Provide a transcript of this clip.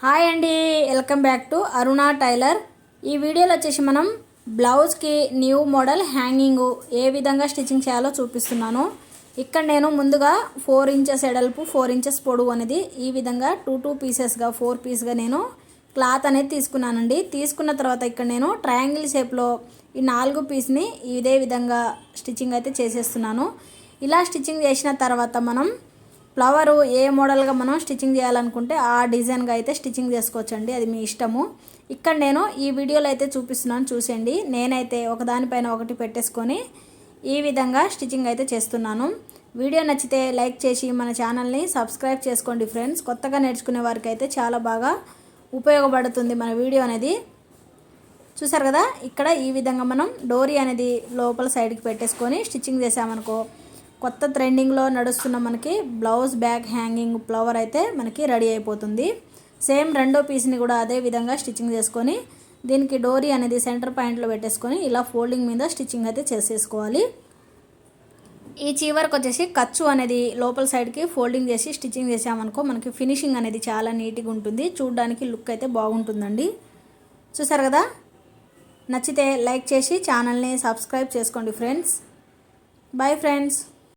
Hi అండి welcome back to Aruna tailor. ఈ వీడియోలో వచ్చేసి మనం బ్లౌజ్కి న్యూ మోడల్ హ్యాంగింగ్ ఏ విధంగా స్టిచ్చింగ్ చేయాలో చూపిస్తున్నాను. ఇక్కడ నేను ముందుగా ఫోర్ ఇంచెస్ ఎడల్పు ఫోర్ ఇంచెస్ పొడవు అనేది ఈ విధంగా టూ టూ పీసెస్గా ఫోర్ పీస్గా నేను క్లాత్ అనేది తీసుకున్నానండి. తీసుకున్న తర్వాత ఇక్కడ నేను ట్రయాంగిల్ షేప్లో ఈ నాలుగు పీస్ని ఇదే విధంగా స్టిచ్చింగ్ అయితే చేసేస్తున్నాను. ఇలా స్టిచ్చింగ్ చేసిన తర్వాత మనం ఫ్లవరు ఏ మోడల్గా మనం స్టిచ్చింగ్ చేయాలనుకుంటే ఆ డిజైన్గా అయితే స్టిచ్చింగ్ చేసుకోవచ్చండి. అది మీ ఇష్టము. ఇక్కడ నేను ఈ వీడియోలో అయితే చూపిస్తున్నాను చూసేయండి. నేనైతే ఒకదానిపైన ఒకటి పెట్టేసుకొని ఈ విధంగా స్టిచ్చింగ్ అయితే చేస్తున్నాను. వీడియో నచ్చితే లైక్ చేసి మన ఛానల్ని సబ్స్క్రైబ్ చేసుకోండి ఫ్రెండ్స్. కొత్తగా నేర్చుకునే వారికి అయితే చాలా బాగా ఉపయోగపడుతుంది మన వీడియో అనేది. చూసారు కదా? ఇక్కడ ఈ విధంగా మనం డోరీ అనేది లోపల సైడ్కి పెట్టేసుకొని స్టిచ్చింగ్ చేసామనుకో కొత్త ట్రెండింగ్లో నడుస్తున్న మనకి బ్లౌజ్ బ్యాక్ హ్యాంగింగ్ ఫ్లవర్ అయితే మనకి రెడీ అయిపోతుంది. సేమ్ రెండో పీస్ని కూడా అదే విధంగా స్టిచ్చింగ్ చేసుకొని దీనికి డోరీ అనేది సెంటర్ పాయింట్లో పెట్టేసుకొని ఇలా ఫోల్డింగ్ మీద స్టిచ్చింగ్ అయితే చేసేసుకోవాలి. ఈ చీవరకు వచ్చేసి ఖర్చు అనేది లోపల సైడ్కి ఫోల్డింగ్ చేసి స్టిచ్చింగ్ చేసామనుకో మనకి ఫినిషింగ్ అనేది చాలా నీట్గా ఉంటుంది. చూడడానికి లుక్ అయితే బాగుంటుందండి. చూసారు కదా? నచ్చితే లైక్ చేసి ఛానల్ని సబ్స్క్రైబ్ చేసుకోండి ఫ్రెండ్స్. Bye friends.